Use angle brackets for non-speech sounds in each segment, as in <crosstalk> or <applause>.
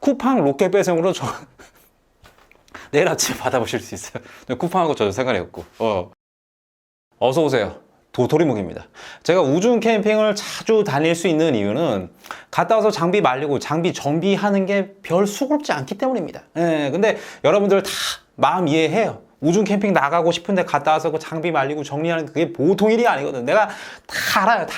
쿠팡 로켓 배송으로 저 <laughs> 내일 아침에 받아보실 수 있어요. 쿠팡하고 전혀 상관이 없고. 어. 어서 오세요. 도토리묵입니다. 제가 우중 캠핑을 자주 다닐 수 있는 이유는 갔다 와서 장비 말리고 장비 정비하는 게 별 수고롭지 않기 때문입니다. 예, 근데 여러분들 다 마음 이해해요. 우중 캠핑 나가고 싶은데 갔다 와서 그 장비 말리고 정리하는 그게 보통 일이 아니거든. 내가 다 알아요, 다.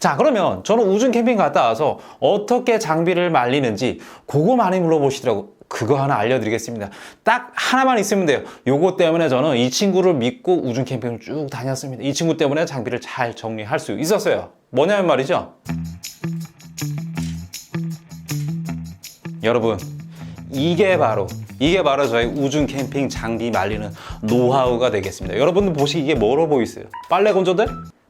자, 그러면 저는 우중 캠핑 갔다 와서 어떻게 장비를 말리는지 그거 많이 물어보시더라고. 그거 하나 알려드리겠습니다. 딱 하나만 있으면 돼요. 요거 때문에 저는 이 친구를 믿고 우중 캠핑을 쭉 다녔습니다. 이 친구 때문에 장비를 잘 정리할 수 있었어요. 뭐냐면 말이죠. 여러분, 이게 바로 이게 바로 저희 우중 캠핑 장비 말리는 노하우가 되겠습니다. 여러분들 보시기 이게 뭐로 보이세요? 빨래 건조대?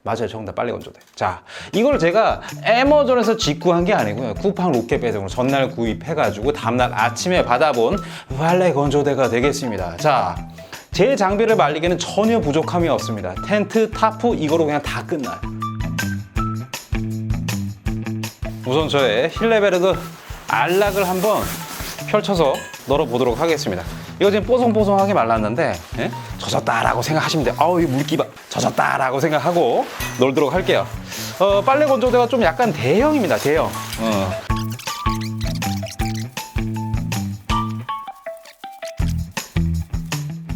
맞아요, 정답 빨래 건조대. 자, 이걸 제가 애머전에서 직구한 게 아니고요. 쿠팡 로켓 배송으로 전날 구입해가지고 다음날 아침에 받아본 빨래 건조대가 되겠습니다. 자, 제 장비를 말리기에는 전혀 부족함이 없습니다. 텐트, 타프 이거로 그냥 다 끝나요. 우선 저의 힐레베르그 안락을 한번 펼쳐서 널어보도록 하겠습니다. 이거 지금 뽀송뽀송하게 말랐는데 예? 젖었다라고 생각하시면 돼요. 아우 이 물기가 젖었다라고 생각하고 널도록 할게요. 어, 빨래 건조대가 좀 약간 대형입니다. 대형. 어.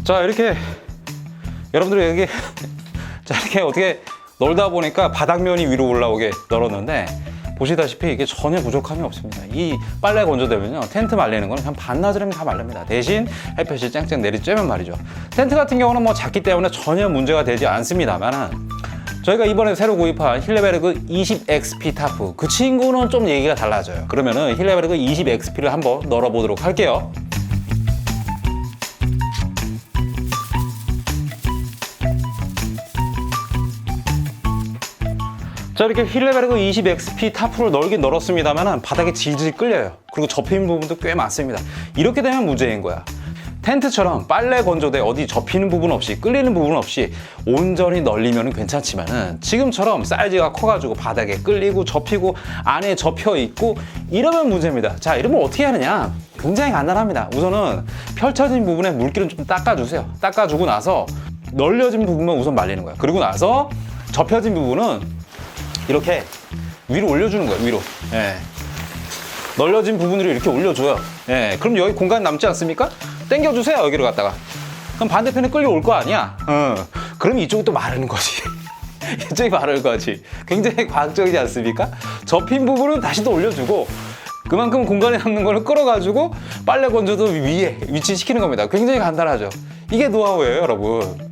자 이렇게 여러분들이 여기 <laughs> 자 이렇게 어떻게 널다 보니까 바닥면이 위로 올라오게 널었는데 보시다시피 이게 전혀 부족함이 없습니다. 이 빨래 건조되면요 텐트 말리는 거는 그냥 반나절이면 다 말립니다. 대신 햇볕이 쨍쨍 내리쬐면 말이죠. 텐트 같은 경우는 뭐 작기 때문에 전혀 문제가 되지 않습니다만 저희가 이번에 새로 구입한 힐레베르그 20XP 타프 그 친구는 좀 얘기가 달라져요. 그러면은 힐레베르그 20XP를 한번 널어보도록 할게요. 자 이렇게 힐레베르그 20XP 타프를 널긴 널었습니다만 바닥에 질질 끌려요. 그리고 접히는 부분도 꽤 많습니다. 이렇게 되면 문제인 거야. 텐트처럼 빨래 건조대 어디 접히는 부분 없이 끌리는 부분 없이 온전히 널리면 괜찮지만은 지금처럼 사이즈가 커가지고 바닥에 끌리고 접히고 안에 접혀 있고 이러면 문제입니다. 자 이러면 어떻게 하느냐? 굉장히 간단합니다. 우선은 펼쳐진 부분에 물기를 좀 닦아주세요. 닦아주고 나서 널려진 부분만 우선 말리는 거야. 그리고 나서 접혀진 부분은 이렇게 위로 올려주는 거예요, 위로. 예. 널려진 부분으로 이렇게 올려줘요. 예. 그럼 여기 공간 남지 않습니까? 당겨주세요, 여기로 갖다가. 그럼 반대편에 끌려올 거 아니야? 어. 그럼 이쪽이 또 마르는 거지. <laughs> 이쪽이 마를 거지. 굉장히 과학적이지 않습니까? 접힌 부분은 다시 또 올려주고, 그만큼 공간에 남는 걸 끌어가지고 빨래 건조도 위에 위치시키는 겁니다. 굉장히 간단하죠. 이게 노하우예요, 여러분.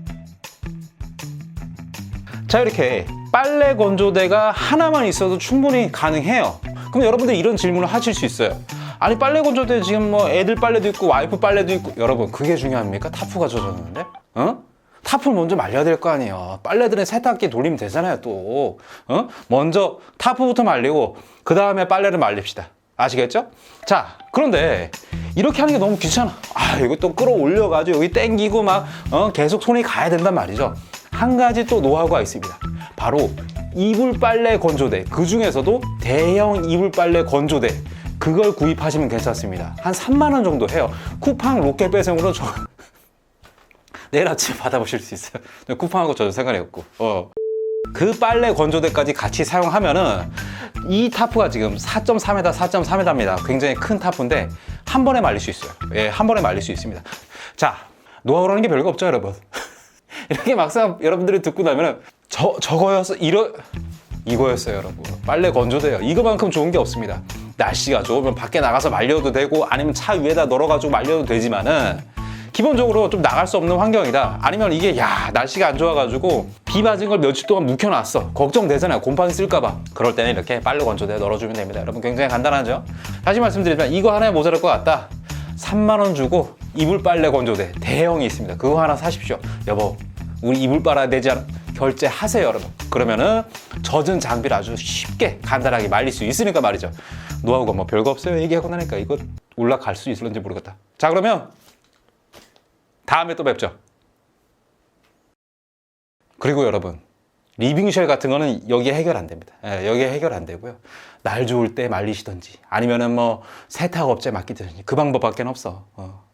자 이렇게 빨래 건조대가 하나만 있어도 충분히 가능해요 그럼 여러분들 이런 질문을 하실 수 있어요 아니 빨래 건조대 지금 뭐 애들 빨래도 있고 와이프 빨래도 있고 여러분 그게 중요합니까? 타프가 젖었는데 어? 타프를 먼저 말려야 될 거 아니에요 빨래들은 세탁기 돌리면 되잖아요 또 어? 먼저 타프부터 말리고 그 다음에 빨래를 말립시다 아시겠죠? 자 그런데 이렇게 하는 게 너무 귀찮아 아 이거 또 끌어올려 가지고 여기 땡기고 막 어? 계속 손이 가야 된단 말이죠 한 가지 또 노하우가 있습니다. 바로 이불 빨래 건조대. 그 중에서도 대형 이불 빨래 건조대. 그걸 구입하시면 괜찮습니다. 한 3만 원 정도 해요. 쿠팡 로켓 배송으로 저 <laughs> 내일 아침에 받아보실 수 있어요. 쿠팡하고 저도 상관이 없고. 어. 그 빨래 건조대까지 같이 사용하면은 이 타프가 지금 4.3m, 4.3m입니다. 굉장히 큰 타프인데 한 번에 말릴 수 있어요. 예, 한 번에 말릴 수 있습니다. 자, 노하우라는 게 별거 없죠, 여러분. <laughs> 이렇게 막상 여러분들이 듣고 나면은 저 저거였어 이러 이거였어요 여러분. 빨래 건조대요. 이거만큼 좋은 게 없습니다. 날씨가 좋으면 밖에 나가서 말려도 되고 아니면 차 위에다 널어가지고 말려도 되지만은 기본적으로 좀 나갈 수 없는 환경이다. 아니면 이게 야 날씨가 안 좋아가지고 비 맞은 걸 며칠 동안 묵혀놨어. 걱정되잖아요. 곰팡이 쓸까봐. 그럴 때는 이렇게 빨래 건조대에 널어주면 됩니다. 여러분 굉장히 간단하죠? 다시 말씀드리면 이거 하나에 모자랄 것 같다. 3만 원 주고 이불 빨래 건조대 대형이 있습니다. 그거 하나 사십시오. 여보 우리 이불 빨아야 되지 않아? 결제하세요, 여러분. 그러면은 젖은 장비를 아주 쉽게 간단하게 말릴 수 있으니까 말이죠. 노하우가 뭐 별거 없어요. 얘기하고 나니까 이거 올라갈 수 있을런지 모르겠다. 자, 그러면 다음에 또 뵙죠. 그리고 여러분, 리빙쉘 같은 거는 여기에 해결 안 됩니다. 예, 여기에 해결 안 되고요. 날 좋을 때 말리시던지 아니면은 뭐 세탁업체 맡기든지 그 방법밖에 없어. 어.